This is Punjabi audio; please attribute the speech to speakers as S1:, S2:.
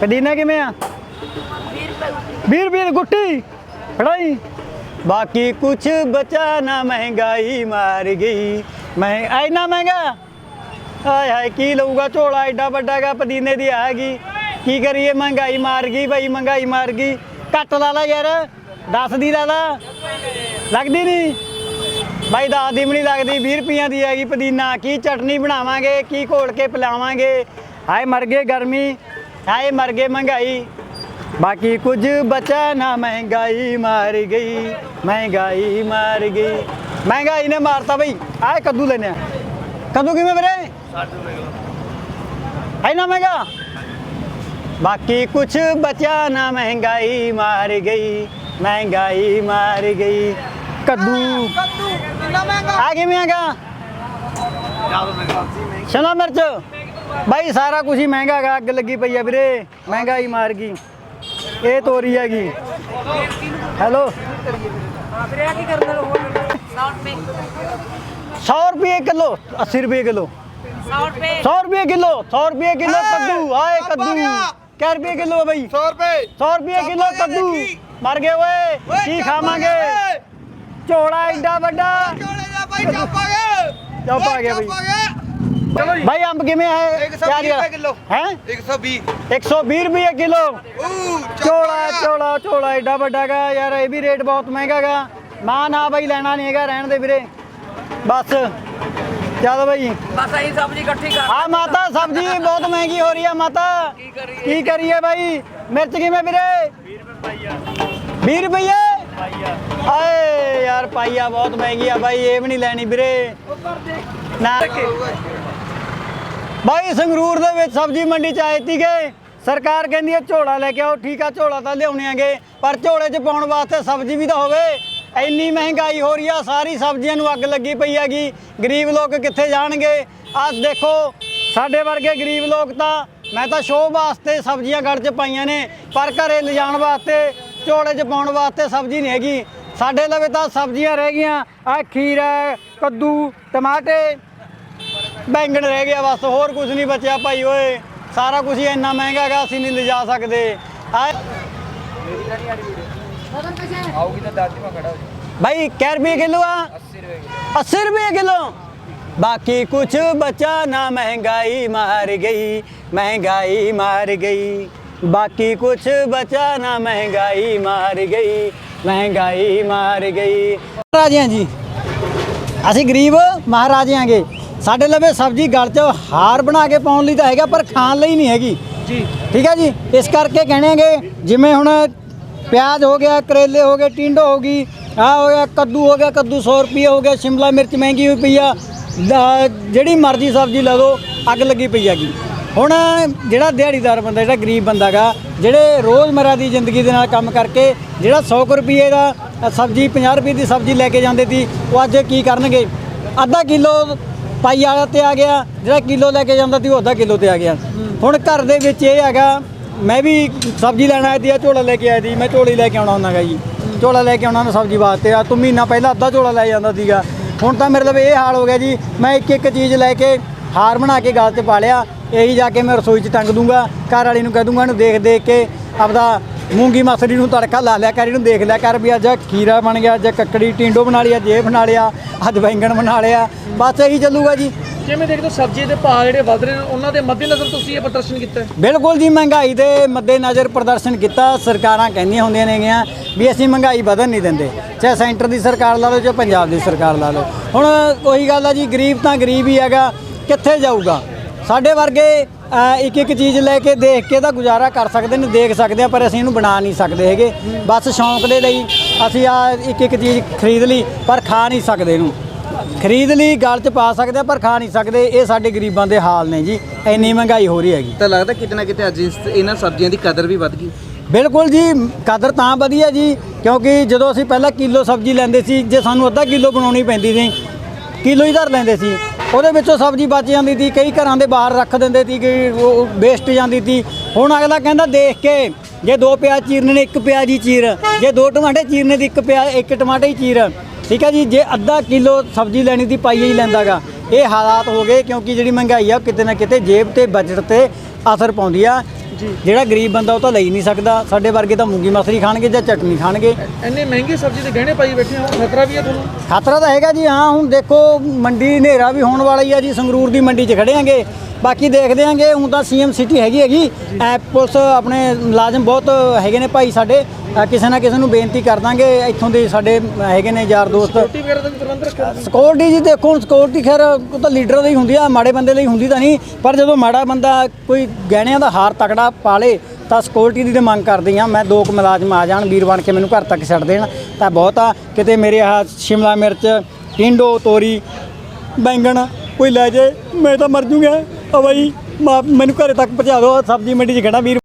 S1: ਕਦੀਨਾ ਕਿਵੇਂ ਆ? 20 ਰੁਪਏ ਗੁੱਟੀ। ਫੜਾਈ ਬਾਕੀ ਕੁਛ ਬਚਾ ਨਾ ਮਹਿੰਗਾਈ ਮਾਰ ਗਈ। ਮੈਂ ਐਨਾ ਮਹਿੰਗਾ? ਹਾਏ ਹਾਏ, ਕੀ ਲਊਗਾ ਝੋਲਾ? ਐਡਾ ਵੱਡਾ ਪਦੀਨੇ ਦੀ ਹੈਗੀ ਕੀ ਕਰੀਏ? ਮਹਿੰਗਾਈ ਮਾਰ ਗਈ ਭਾਈ ਮਹਿੰਗਾਈ ਮਾਰ ਗਈ। ਘੱਟ ਲਾ ਲਾ ਯਾਰ 10 ਦੀ ਲਾ ਲਾ। ਲੱਗਦੀ ਨਹੀਂ। ਭਾਈ ਦਸ ਦੀ ਵੀ ਨਹੀਂ ਲੱਗਦੀ 20 ਰੁਪਈਆਂ ਦੀ ਹੈਗੀ ਪੁਦੀਨਾ। ਕੀ ਚਟਨੀ ਬਣਾਵਾਂਗੇ, ਕੀ ਘੋਲ ਕੇ ਪਿਲਾਵਾਂਗੇ? ਹਾਏ, ਮਰ ਗਏ ਗਰਮੀ। ਹਾਏ ਮਰ ਗਏ ਮਹਿੰਗਾਈ। ਬਾਕੀ ਕੁਝ ਬਚਾ ਨਾ ਮਹਿੰਗਾਈ ਮਾਰ ਗਈ ਮਹਿੰਗਾਈ ਮਾਰ ਗਈ। ਮਹਿੰਗਾਈ ਨੇ ਮਾਰਤਾ ਬਈ। ਆਏ ਕੱਦੂ ਲੈਨੇ ਆ। ਕੱਦੂ ਕਿਵੇਂ ਵੀਰੇ? 60 ਰੁਪਏ ਹੈ ਨਾ ਮਹਿੰਗਾ? ਬਾਕੀ ਕੁਛ ਬਚਾ ਨਾ ਮਹਿੰਗਾਈ ਮਾਰ ਗਈ ਮਹਿੰਗਾਈ ਮਾਰ ਗਈ। ਕੱਦੂ।
S2: ਕੱਦੂ ਕਿੰਨਾ ਮਹਿੰਗਾ?
S1: ਆ ਕਿਵੇਂ ਆਗਾ ਸ਼ਿਮਲਾ ਮਿਰਚ। ਬਾਈ ਸਾਰਾ ਕੁਝ ਹੀ ਮਹਿੰਗਾ ਗਾ ਅੱਗ ਲੱਗੀ ਪਈ ਆ ਵੀਰੇ। ਮਹਿੰਗਾਈ ਮਾਰ ਗਈ। ਇਹ ਤੋਰੀ ਹੈਗੀ। ਹੈਲੋ।
S2: ਹਾਂ ਵੀਰੇ ਆ ਕੀ ਕਰਦੇ ਹੋ 100 ਰੁਪਏ।
S1: 100 ਰੁਪਏ ਕਿਲੋ 80 ਰੁਪਏ ਕਿਲੋ।
S2: 100 ਰੁਪਏ।
S1: 100 ਰੁਪਏ ਕਿਲੋ 100 ਰੁਪਏ ਕਿਲੋ ਕੱਦੂ। ਆਏ ਕੱਦੂ। ਕਿਆ ਰੁਪਏ ਕਿਲੋ ਬਾਈ?
S3: 100 ਰੁਪਏ।
S1: 100 ਰੁਪਏ ਕਿਲੋ ਕੱਦੂ। ਮਰ ਗਏ ਓਏ। ਕੀ ਖਾਵਾਂਗੇ? ਝੋਲਾ ਐਡਾ ਵੱਡਾ।
S3: ਚੋਲੇ ਦਾ ਭਾਈ ਚਾਪਾਗੇ
S1: ਚੁੱਪ ਆ ਗਿਆ ਬਈ। ਭਾਈ ਅੰਬ ਕਿਵੇਂ ਹੈ
S3: 120 ਰੁਪਏ ਕਿਲੋ।
S1: ਹੈ?
S3: 120
S1: 120 ਰੁਪਏ ਕਿਲੋ। ਝੋਲਾ ਝੋਲਾ ਝੋਲਾ ਐਡਾ ਵੱਡਾ ਗਾ ਯਾਰ ਇਹ ਵੀ ਰੇਟ ਬਹੁਤ ਮਹਿੰਗਾ ਗਾ ਮਾਂ ਨਾ ਬਾਈ ਲੈਣਾ ਨਹੀਂ ਹੈਗਾ ਰਹਿਣ ਦੇ ਵੀਰੇ। ਬਸ। ਚੱਲ ਬਾਈ।
S2: ਬਸ ਅਸੀਂ ਸਬਜ਼ੀ ਇਕੱਠੀ ਕਰ
S1: ਆ ਮਾਤਾ ਸਬਜ਼ੀ ਬਹੁਤ ਮਹਿੰਗੀ ਹੋ ਰਹੀ ਆ ਮਾਤਾ।
S2: ਕੀ ਕਰੀਏ?
S1: ਕੀ ਕਰੀਏ ਬਾਈ? ਮਿਰਚ ਕਿਵੇਂ ਵੀਰੇ? 20 ਰੁਪਏ ਆਏ ਯਾਰ ਪਾਈਆ ਬਹੁਤ ਮਹਿੰਗੀ ਆ ਬਾਈ। ਇਹ ਵੀ ਨਹੀਂ ਲੈਣੀ ਵੀਰੇ। ਨਾ। ਬਾਈ, ਸੰਗਰੂਰ ਦੇ ਵਿੱਚ ਸਬਜ਼ੀ ਮੰਡੀ ਚ ਆਏ ਤੀਗੇ ਸਰਕਾਰ ਕਹਿੰਦੀ ਹੈ ਝੋਲਾ ਲੈ ਕੇ ਆਓ। ਠੀਕ ਆ, ਝੋਲਾ ਤਾਂ ਲਿਆਉਣੇ ਆਂਗੇ, ਪਰ ਝੋਲੇ 'ਚ ਪਾਉਣ ਵਾਸਤੇ ਸਬਜ਼ੀ ਵੀ ਤਾਂ ਹੋਵੇ। ਇੰਨੀ ਮਹਿੰਗਾਈ ਹੋ ਰਹੀ ਆ, ਸਾਰੀ ਸਬਜ਼ੀਆਂ ਨੂੰ ਅੱਗ ਲੱਗੀ ਪਈ ਹੈਗੀ। ਗਰੀਬ ਲੋਕ ਕਿੱਥੇ ਜਾਣਗੇ? ਆਹ ਦੇਖੋ, ਸਾਡੇ ਵਰਗੇ ਗਰੀਬ ਲੋਕ ਤਾਂ, ਮੈਂ ਤਾਂ ਸ਼ੋਅ ਵਾਸਤੇ ਸਬਜ਼ੀਆਂ ਗੜ 'ਚ ਪਾਈਆਂ ਨੇ, ਪਰ ਘਰੇ ਲਿਜਾਣ ਵਾਸਤੇ, ਝੋਲੇ 'ਚ ਪਾਉਣ ਵਾਸਤੇ ਸਬਜ਼ੀ ਨਹੀਂ ਹੈਗੀ। ਸਾਡੇ ਲਵੇ ਤਾਂ ਸਬਜ਼ੀਆਂ ਰਹਿ ਗਈਆਂ। ਆ ਖੀਰਾ ਕੱਦੂ, ਟਮਾਟੇ ਬੈਂਗਣ ਰਹਿ ਗਿਆ ਬਸ ਹੋਰ ਕੁਝ ਨਹੀਂ ਬਚਿਆ ਭਾਈ ਓਏ। ਸਾਰਾ ਕੁਝ ਇੰਨਾ ਮਹਿੰਗਾ ਹੈਗਾ ਅਸੀਂ ਨਹੀਂ ਲਿਜਾ ਸਕਦੇ। ਆ
S3: ਮੇਰੀ
S1: ਭਾਈ ਕਿਹ ਰੁਪਏ ਕਿਲੋ ਆ?
S3: 80 ਰੁਪਏ ਕਿਲੋ।
S1: 80 ਰੁਪਏ ਕਿਲੋ? ਬਾਕੀ ਕੁਝ ਬਚਾ ਨਾ ਮਹਿੰਗਾਈ ਮਾਰ ਗਈ ਮਹਿੰਗਾਈ ਮਾਰ ਗਈ। ਬਾਕੀ ਕੁਝ ਬਚਾ ਨਾ ਮਹਿੰਗਾਈ ਮਾਰ ਗਈ ਮਹਿੰਗਾਈ ਮਾਰ ਗਈ। ਰਾਜਿਆਂ ਜੀ। ਅਸੀਂ ਗਰੀਬ ਮਹਾਰਾਜਿਆਂਗੇ ਸਾਡੇ ਲਵੇ ਸਬਜ਼ੀ ਗਲ 'ਚ ਹਾਰ ਬਣਾ ਕੇ ਪਾਉਣ ਲਈ ਤਾਂ ਹੈਗਾ ਪਰ ਖਾਣ ਲਈ ਨਹੀਂ ਹੈਗੀ।
S2: ਜੀ।
S1: ਠੀਕ ਹੈ ਜੀ? ਇਸ ਕਰਕੇ ਕਹਿਣੇਗੇ ਜਿਵੇਂ ਹੁਣ ਪਿਆਜ਼ ਹੋ ਗਿਆ ਕਰੇਲੇ ਹੋ ਗਏ ਟਿੰਡੋ ਹੋ ਗਈ ਆ ਹੋ ਗਿਆ ਕੱਦੂ ਹੋ ਗਿਆ ਕੱਦੂ 100 ਰੁਪਏ ਹੋ ਗਿਆ ਸ਼ਿਮਲਾ ਮਿਰਚ ਮਹਿੰਗੀ ਹੋਈ ਪਈ ਆ ਜਿਹੜੀ ਮਰਜ਼ੀ ਸਬਜ਼ੀ ਲੈ ਲਓ ਅੱਗ ਲੱਗੀ ਪਈ ਹੈਗੀ। ਹੁਣ ਜਿਹੜਾ ਦਿਹਾੜੀਦਾਰ ਬੰਦਾ ਜਿਹੜਾ ਗਰੀਬ ਬੰਦਾ ਗਾ ਜਿਹੜੇ ਰੋਜ਼ਮਰਾ ਦੀ ਜ਼ਿੰਦਗੀ ਦੇ ਨਾਲ ਕੰਮ ਕਰਕੇ ਜਿਹੜਾ 100 ਕੁ ਰੁਪਏ ਦਾ ਸਬਜ਼ੀ 50 ਰੁਪਏ ਦੀ ਸਬਜ਼ੀ ਲੈ ਕੇ ਜਾਂਦੇ ਸੀ ਉਹ ਅੱਜ ਕੀ ਕਰਨਗੇ? ਅੱਧਾ ਕਿਲੋ ਪਾਈ ਵਾਲਾ ਤੇ ਆ ਗਿਆ, ਜਿਹੜਾ ਕਿਲੋ ਲੈ ਕੇ ਜਾਂਦਾ ਸੀ ਉਹ ਅੱਧਾ ਕਿਲੋ ਤੇ ਆ ਗਿਆ। ਹੁਣ ਘਰ ਦੇ ਵਿੱਚ ਇਹ ਹੈਗਾ, ਮੈਂ ਵੀ ਸਬਜ਼ੀ ਲੈਣ ਆਇਆ ਸੀ ਆ ਝੋਲਾ ਲੈ ਕੇ ਆਇਆ ਸੀ, ਮੈਂ ਝੋਲੀ ਲੈ ਕੇ ਆਉਣਾ ਹੁੰਦਾਗਾ ਜੀ। ਝੋਲਾ ਲੈ ਕੇ ਆਉਣਾ ਨਾ ਸਬਜ਼ੀ ਵਾਸਤੇ, ਆ ਤੂੰ ਮਹੀਨਾ ਪਹਿਲਾਂ ਅੱਧਾ ਝੋਲਾ ਲੈ ਜਾਂਦਾ ਸੀਗਾ। ਹੁਣ ਤਾਂ ਮੇਰੇ ਲਈ ਇਹ ਹਾਲ ਹੋ ਗਿਆ ਜੀ, ਮੈਂ ਇੱਕ ਇੱਕ ਚੀਜ਼ ਲੈ ਕੇ ਹਾਰ ਬਣਾ ਕੇ ਗਾਲ 'ਚ ਪਾ ਲਿਆ, ਇਹੀ ਜਾ ਕੇ ਮੈਂ ਰਸੋਈ 'ਚ ਟੰਗ ਦੂੰਗਾ, ਘਰ ਵਾਲੀ ਨੂੰ ਕਹਿ ਦੂੰਗਾ, ਇਹਨੂੰ ਦੇਖ ਦੇਖ ਕੇ ਆਪਦਾ ਮੂੰਗੀ ਮਸਰੀ ਨੂੰ ਤੜਕਾ ਲਾ ਲਿਆ ਕਰ ਇਹਨੂੰ ਦੇਖ ਲਿਆ ਕਰ ਵੀ ਅੱਜ ਖੀਰਾ ਬਣ ਗਿਆ ਅੱਜ ਕੱਕੜੀ ਟਿੰਡੋ ਬਣਾ ਲਿਆ ਜੇ ਬਣਾ ਲਿਆ ਅੱਜ ਬੈਂਗਣ ਬਣਾ ਲਿਆ। ਬਸ ਇਹੀ ਚੱਲੂਗਾ ਜੀ।
S4: ਕਿਵੇਂ ਦੇਖਦੇ ਸਬਜ਼ੀ ਦੇ ਭਾਅ ਜਿਹੜੇ ਵਧ ਰਹੇ ਨੇ ਉਹਨਾਂ ਦੇ ਮੱਦੇਨਜ਼ਰ ਤੁਸੀਂ ਇਹ ਪ੍ਰਦਰਸ਼ਨ ਕੀਤਾ?
S1: ਬਿਲਕੁਲ ਜੀ ਮਹਿੰਗਾਈ ਦੇ ਮੱਦੇਨਜ਼ਰ ਪ੍ਰਦਰਸ਼ਨ ਕੀਤਾ ਸਰਕਾਰਾਂ ਕਹਿੰਦੀਆਂ ਹੁੰਦੀਆਂ ਨੇਗੀਆਂ ਵੀ ਅਸੀਂ ਮਹਿੰਗਾਈ ਵਧਣ ਨਹੀਂ ਦਿੰਦੇ। ਚਾਹੇ ਸੈਂਟਰ ਦੀ ਸਰਕਾਰ ਲਾ ਲਓ ਚਾਹੇ ਪੰਜਾਬ ਦੀ ਸਰਕਾਰ ਲਾ ਲਓ। ਹੁਣ ਉਹੀ ਗੱਲ ਆ ਜੀ ਗਰੀਬ ਤਾਂ ਗਰੀਬ ਹੀ ਹੈਗਾ ਕਿੱਥੇ ਜਾਊਗਾ? ਸਾਡੇ ਵਰਗੇ ਇੱਕ ਇੱਕ ਚੀਜ਼ ਲੈ ਕੇ ਦੇਖ ਕੇ ਤਾਂ ਗੁਜ਼ਾਰਾ ਕਰ ਸਕਦੇ ਨੇ ਦੇਖ ਸਕਦੇ ਆ ਪਰ ਅਸੀਂ ਇਹਨੂੰ ਬਣਾ ਨਹੀਂ ਸਕਦੇ ਹੈਗੇ। ਬਸ ਸ਼ੌਂਕ ਦੇ ਲਈ ਅਸੀਂ ਆ ਇੱਕ ਇੱਕ ਚੀਜ਼ ਖਰੀਦ ਲਈ ਪਰ ਖਾ ਨਹੀਂ ਸਕਦੇ ਇਹਨੂੰ। ਖਰੀਦ ਲਈ ਗਲ 'ਚ ਪਾ ਸਕਦੇ ਆ ਪਰ ਖਾ ਨਹੀਂ ਸਕਦੇ। ਇਹ ਸਾਡੇ ਗਰੀਬਾਂ ਦੇ ਹਾਲ ਨੇ ਜੀ। ਇੰਨੀ ਮਹਿੰਗਾਈ ਹੋ ਰਹੀ ਹੈਗੀ।
S5: ਤਾਂ ਲੱਗਦਾ ਕਿਤੇ ਨਾ ਕਿਤੇ ਅੱਜ ਇਸ- ਇਹਨਾਂ ਸਬਜ਼ੀਆਂ ਦੀ ਕਦਰ ਵੀ ਵੱਧ ਗਈ।
S1: ਬਿਲਕੁਲ ਜੀ ਕਦਰ ਤਾਂ ਵਧੀਆ ਜੀ ਕਿਉਂਕਿ ਜਦੋਂ ਅਸੀਂ ਪਹਿਲਾਂ ਕਿਲੋ ਸਬਜ਼ੀ ਲੈਂਦੇ ਸੀ ਜੇ ਸਾਨੂੰ ਅੱਧਾ ਕਿਲੋ ਬਣਾਉਣੀ ਪੈਂਦੀ ਸੀ ਕਿਲੋ ਹੀ ਧਰ ਲੈਂਦੇ ਸੀ। ਉਹਦੇ ਵਿੱਚੋਂ ਸਬਜ਼ੀ ਬਚ ਜਾਂਦੀ ਸੀ, ਕਈ ਘਰਾਂ ਦੇ ਬਾਹਰ ਰੱਖ ਦਿੰਦੇ ਸੀ ਕਿ ਉਹ ਵੇਸਟ ਜਾਂਦੀ ਸੀ। ਹੁਣ ਅਗਲਾ ਕਹਿੰਦਾ ਦੇਖ ਕੇ ਜੇ ਦੋ ਪਿਆਜ਼ ਚੀਰਨੇ ਨੇ, ਇੱਕ ਪਿਆਜ਼ ਹੀ ਚੀਰ। ਜੇ ਦੋ ਟਮਾਟੇ ਚੀਰਨੇ ਦੀ, ਇੱਕ ਪਿਆਜ਼, ਇੱਕ ਟਮਾਟੇ ਹੀ ਚੀਰ। ਠੀਕ ਹੈ ਜੀ, ਜੇ ਅੱਧਾ ਕਿਲੋ ਸਬਜ਼ੀ ਲੈਣੀ ਦੀ ਪਾਈਏ ਹੀ ਲੈਂਦਾਗਾ ਇਹ ਹਾਲਾਤ ਹੋ ਗਏ ਕਿਉਂਕਿ ਜਿਹੜੀ ਮਹਿੰਗਾਈ ਆ ਉਹ ਕਿਤੇ ਨਾ ਕਿਤੇ ਜੇਬ ਤੇ ਬਜਟ ਤੇ ਅਸਰ ਪਾਉਂਦੀ ਆ। ਜਿਹੜਾ ਗਰੀਬ ਬੰਦਾ ਉਹ ਤਾਂ ਲਈ ਨਹੀਂ ਸਕਦਾ। ਸਾਡੇ ਵਰਗੇ ਤਾਂ ਮੂੰਗੀ ਮਸਰੀ ਖਾਣਗੇ ਜਾਂ ਚਟਨੀ ਖਾਣਗੇ।
S4: ਇੰਨੇ ਮਹਿੰਗੇ ਸਬਜ਼ੀ ਦੇ ਗਹਿਣੇ ਪਾਈ ਬੈਠੇ ਹੋ ਖਤਰਾ ਵੀ ਹੈ ਤੁਹਾਨੂੰ?
S1: ਖਤਰਾ ਤਾਂ ਹੈਗਾ ਜੀ ਹਾਂ ਹੁਣ ਦੇਖੋ ਮੰਡੀ ਹਨੇਰਾ ਵੀ ਹੋਣ ਵਾਲਾ ਹੀ ਆ ਜੀ ਸੰਗਰੂਰ ਦੀ ਮੰਡੀ 'ਚ ਖੜੇ ਆਂਗੇ। ਬਾਕੀ ਦੇਖਦੇ ਆਂਗੇ ਹੁਣ ਤਾਂ ਸੀਐਮ ਸਿਟੀ ਹੈਗੀ ਹੈਗੀ। ਐ ਪੁਲਿਸ ਆਪਣੇ ਮੁਲਾਜ਼ਮ ਬਹੁਤ ਹੈਗੇ ਨੇ ਭਾਈ ਸਾਡੇ। ਕਿਸੇ ਨਾ ਕਿਸੇ ਨੂੰ ਬੇਨਤੀ ਕਰ ਦਾਂਗੇ ਇੱਥੋਂ ਦੇ ਸਾਡੇ ਹੈਗੇ ਨੇ ਯਾਰ ਦੋਸਤ।
S4: ਵਗੈਰਾ ਦਾ ਵੀ ਪ੍ਰਬੰਧ ਰੱਖਿਆ ਤੁਸੀਂ?
S1: ਸਿਕਿਉਰਿਟੀ ਜੀ ਦੇਖੋ ਹੁਣ ਸਿਕਿਉਰਿਟੀ ਖੈਰ ਉਹ ਤਾਂ ਲੀਡਰ ਦੀ ਹੁੰਦੀ ਆ ਮਾੜੇ ਬੰਦੇ ਲਈ ਹੁੰਦੀ ਤਾਂ ਨਹੀਂ ਪਰ ਜਦੋਂ ਮਾੜਾ ਬੰਦਾ ਕੋਈ ਗਹਿਣਿਆਂ ਦਾ ਹਾਰ ਤਕੜਾ ਪਾਲੇ ਤਾਂ ਸਿਕਿਉਰਿਟੀ ਦੀ ਤੇ ਮੰਗ ਕਰਦੀ ਆ। ਮੈਂ ਦੋ ਕੁ ਮੁਲਾਜ਼ਮ ਆ ਜਾਣ ਵੀਰ ਬਣ ਕੇ ਮੈਨੂੰ ਘਰ ਤੱਕ ਛੱਡ ਦੇਣ ਤਾਂ ਬਹੁਤ ਆ। ਕਿਤੇ ਮੇਰੇ ਆਹ ਸ਼ਿਮਲਾ ਮਿਰਚ ਟਿੰਡੋ ਤੋਰੀ ਬੈਂਗਣ ਕੋਈ ਲੈ ਜੇ ਮੈਂ ਤਾਂ ਮਰ ਜੂਗਾ। ਆ ਬਾਈ ਮਾ- ਮੈਨੂੰ ਘਰੇ ਤੱਕ ਪਹੁੰਚਾ ਦਿਓ ਸਬਜ਼ੀ ਮੰਡੀ 'ਚ ਖੜਾ ਵੀਰ